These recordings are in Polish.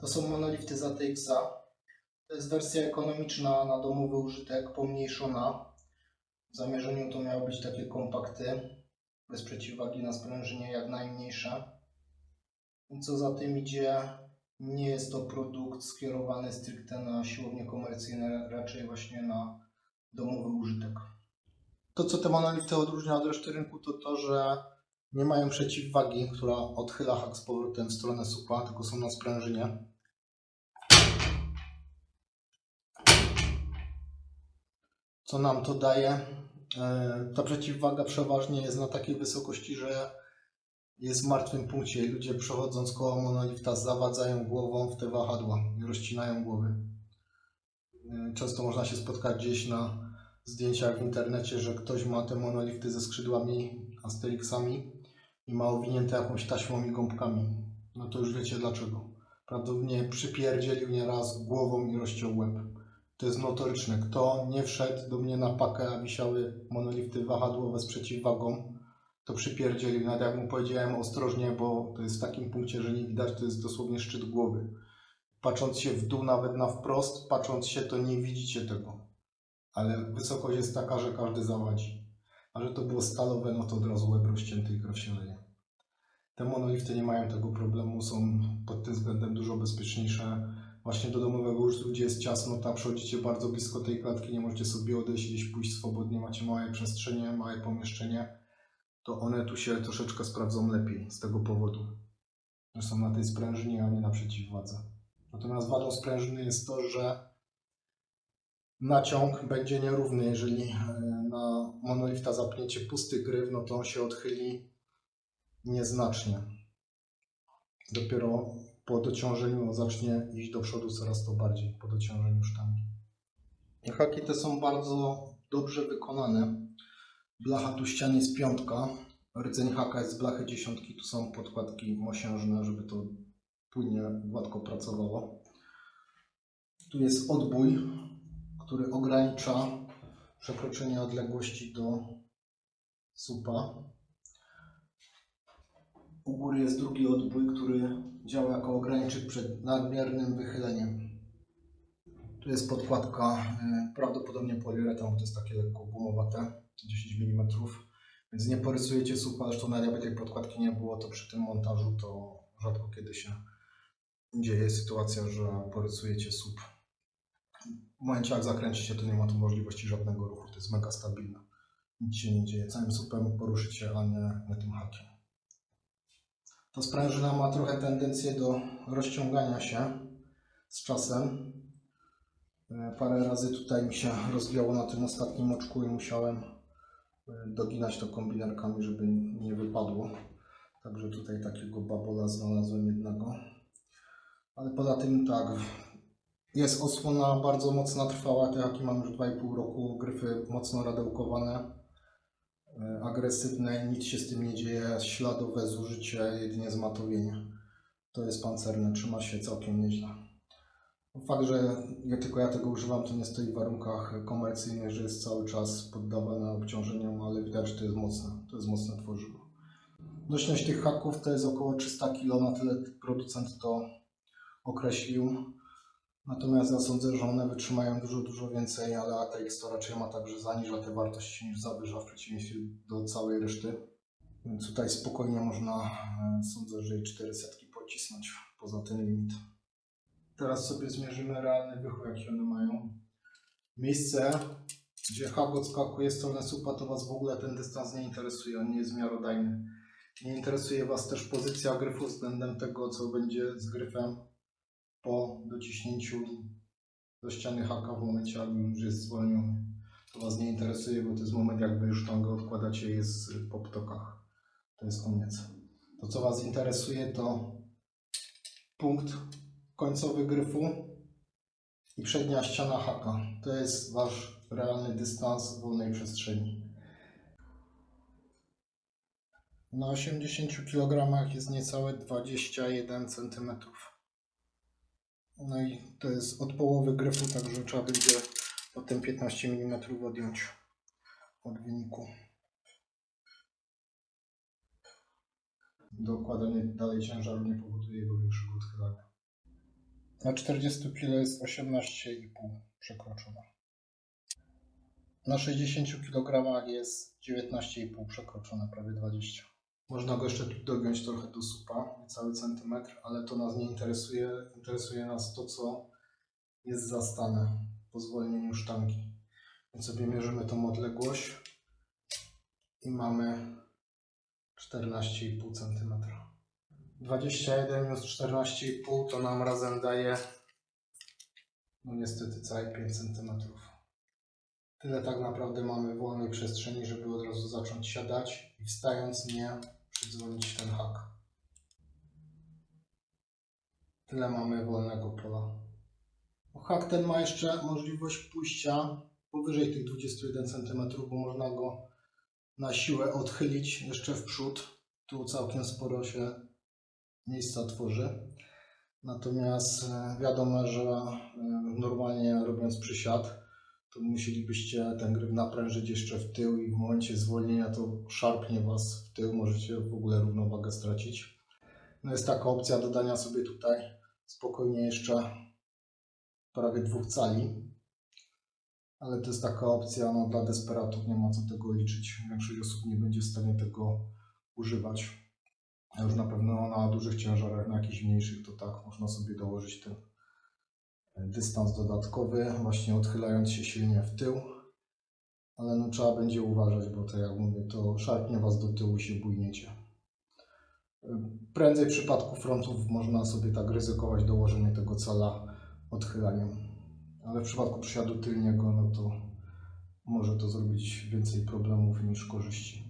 To są monolifty z ATX-a. To jest wersja ekonomiczna na domowy użytek, pomniejszona. W zamierzeniu to miały być takie kompakty, bez przeciwwagi na sprężynie jak najmniejsze. I co za tym idzie, nie jest to produkt skierowany stricte na siłownie komercyjne, raczej właśnie na domowy użytek. To, co te monolifty odróżnia od reszty rynku, to to, że nie mają przeciwwagi, która odchyla hak z powrotem w stronę supa, tylko są na sprężynie. Co nam to daje? E, Ta przeciwwaga przeważnie jest na takiej wysokości, że jest w martwym punkcie i ludzie przechodząc koło monolifta zawadzają głową w te wahadła i rozcinają głowy. E, Często można się spotkać gdzieś na zdjęciach w internecie, że ktoś ma te monolifty ze skrzydłami, asterixami i ma owinięte jakąś taśmą i gąbkami. No to już wiecie dlaczego. Prawdopodobnie przypierdzielił nieraz głową i rozciął łeb. To jest notoryczne. Kto nie wszedł do mnie na pakę, a wisiały monolifty wahadłowe z przeciwwagą, to przypierdzielił. Nawet jak mu powiedziałem ostrożnie, bo to jest w takim punkcie, że nie widać, to jest dosłownie szczyt głowy. Patrząc się w dół, nawet na wprost, patrząc się, to nie widzicie tego. Ale wysokość jest taka, że każdy zawadzi. A że to było stalowe, no to od razu łeb rozcięty i krew się leje. Te monolifty nie mają tego problemu, są pod tym względem dużo bezpieczniejsze. Właśnie do domowego użytku, gdzie jest ciasno, tam przechodzicie bardzo blisko tej klatki, nie możecie sobie odejść, gdzieś pójść swobodnie, macie małe przestrzenie, małe pomieszczenie, to one tu się troszeczkę sprawdzą lepiej z tego powodu, że są na tej sprężynie, a nie na przeciwwadze. Natomiast wadą sprężyny jest to, że naciąg będzie nierówny. Jeżeli e, na monolifta zapniecie pusty gryw, no to on się odchyli nieznacznie. Dopiero po dociążeniu on zacznie iść do przodu coraz to bardziej, po dociążeniu sztangi. Haki te są bardzo dobrze wykonane. Blacha tu ścianie jest piątka. Rdzeń haka jest z blachy dziesiątki. Tu są podkładki mosiężne, żeby to płynnie, gładko pracowało. Tu jest odbój, który ogranicza przekroczenie odległości do supa. U góry jest drugi odbój, który działa jako ograniczyk przed nadmiernym wychyleniem. Tu jest podkładka, y, prawdopodobnie poliuretan, to jest takie lekko gumowate, 10 mm. Więc nie porysujecie supa, zresztą nawet jakby tej podkładki nie było, to przy tym montażu to rzadko kiedy się dzieje sytuacja, że porysujecie sup. W momencie jak zakręcicie, to nie ma tu możliwości żadnego ruchu, to jest mega stabilne. Nic się nie dzieje, całym supem poruszycie, a nie, nie tym hakiem. Ta sprężyna ma trochę tendencję do rozciągania się z czasem. E, Parę razy tutaj mi się rozwiało na tym ostatnim oczku i musiałem e, doginać to kombinerkami, żeby nie wypadło. Także tutaj takiego babola znalazłem jednego. Ale poza tym tak, jest osłona bardzo mocna, trwała. Te haki mam już 2,5 roku, gryfy mocno radełkowane, agresywne, nic się z tym nie dzieje, śladowe zużycie, jedynie zmatowienie. To jest pancerne, trzyma się całkiem nieźle. Fakt, że nie tylko ja tego używam, to nie stoi w warunkach komercyjnych, że jest cały czas poddawane obciążeniom, ale widać, że to jest mocne, to jest mocne tworzywo. Nośność tych haków to jest około 300 kg, na tyle producent to określił. Natomiast ja sądzę, że one wytrzymają dużo, dużo więcej, ale ATX to raczej ma tak, że zaniża te wartości niż zawyża w przeciwieństwie do całej reszty. Więc tutaj spokojnie można, e, sądzę, że i 400 pocisnąć poza ten limit. Teraz sobie zmierzymy realny wychód, jaki one mają. Miejsce, gdzie hak odskakuje w stronę supa, to Was w ogóle ten dystans nie interesuje, on nie jest miarodajny. Nie interesuje Was też pozycja gryfu względem tego, co będzie z gryfem po dociśnięciu do ściany haka w momencie, jak już jest zwolniony. To Was nie interesuje, bo to jest moment, jak Wy już sztangę odkładacie i jest po ptokach. To jest koniec. To, co Was interesuje, to punkt końcowy gryfu i przednia ściana haka. To jest Wasz realny dystans w wolnej przestrzeni. Na 80 kg jest niecałe 21 cm. No i to jest od połowy gryfu, także trzeba będzie potem 15 mm odjąć od wyniku. Dokładanie dalej ciężaru nie powoduje jego większego odchylania. Na 40 kg jest 18,5 przekroczone. Na 60 kg jest 19,5 przekroczone, prawie 20. Można go jeszcze tu dogiąć trochę do supa, cały centymetr, ale to nas nie interesuje. Interesuje nas to, co jest zastane po zwolnieniu sztangi. Więc sobie mierzymy tą odległość i mamy 14,5 cm. 21 minus 14,5 to nam razem daje no niestety całe 5 cm. Tyle tak naprawdę mamy wolnej przestrzeni, żeby od razu zacząć siadać i wstając nie przydzwonić ten hak. Tyle mamy wolnego pola. No, Hak ten ma jeszcze możliwość pójścia powyżej tych 21 cm, bo można go na siłę odchylić jeszcze w przód. Tu całkiem sporo się miejsca tworzy. Natomiast e, wiadomo, że e, normalnie robiąc przysiad, to musielibyście ten gryf naprężyć jeszcze w tył i w momencie zwolnienia to szarpnie Was w tył, możecie w ogóle równowagę stracić. No jest taka opcja dodania sobie tutaj spokojnie jeszcze prawie dwóch cali, ale to jest taka opcja no, dla desperatów, nie ma co tego liczyć. Większość osób nie będzie w stanie tego używać. Już na pewno na dużych ciężarach, na jakichś mniejszych, to tak, można sobie dołożyć ten dystans dodatkowy, właśnie odchylając się silnie w tył. Ale no, trzeba będzie uważać, bo to jak mówię, to szarpnie Was do tyłu się bujniecie. Prędzej w przypadku frontów można sobie tak ryzykować dołożenie tego cala odchylaniem. Ale w przypadku przysiadu tylniego, no to może to zrobić więcej problemów niż korzyści.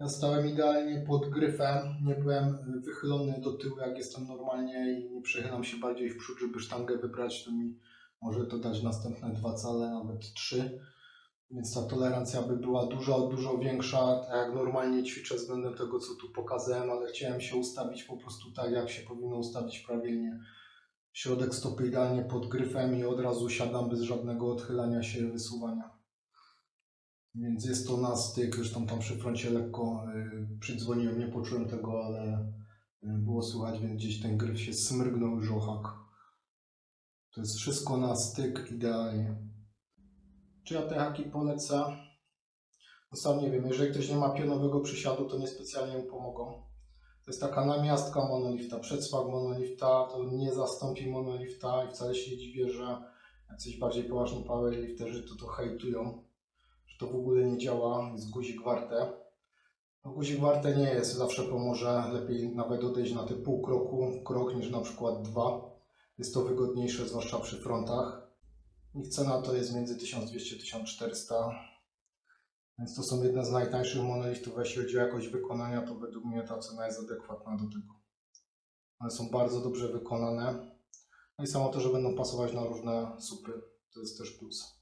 Ja stałem idealnie pod gryfem, nie byłem wychylony do tyłu jak jestem normalnie i nie przechylam się bardziej w przód, żeby sztangę wybrać, to mi może to dać następne dwa cale, nawet trzy. Więc ta tolerancja by była dużo, dużo większa, tak jak normalnie ćwiczę względem tego, co tu pokazałem, ale chciałem się ustawić po prostu tak, jak się powinno ustawić prawidłnie. Środek stopy idealnie pod gryfem i od razu siadam bez żadnego odchylania się, wysuwania. Więc jest to na styk, zresztą tam przy froncie lekko y, przydzwoniłem, nie poczułem tego, ale y, było słychać, więc gdzieś ten gryf się smrygnął już o hak. To jest wszystko na styk idealnie. Czy ja te haki polecę? No sam nie wiem, jeżeli ktoś nie ma pionowego przysiadu, to niespecjalnie mu pomogą. To jest taka namiastka monolifta, przedsmak monolifta, to nie zastąpi monolifta i wcale się nie dziwię, że jacyś bardziej poważni powerlifterzy to to hejtują, że to w ogóle nie działa, jest guzik warte. No, guzik warte nie jest, zawsze pomoże, lepiej nawet odejść na te pół kroku, krok niż na przykład dwa. Jest to wygodniejsze, zwłaszcza przy frontach. Ich cena to jest między 1200-1400. Więc to są jedne z najtańszych monoliftów, jeśli chodzi o jakość wykonania, to według mnie ta cena jest adekwatna do tego. One są bardzo dobrze wykonane. No i samo to, że będą pasować na różne supy, to jest też plus.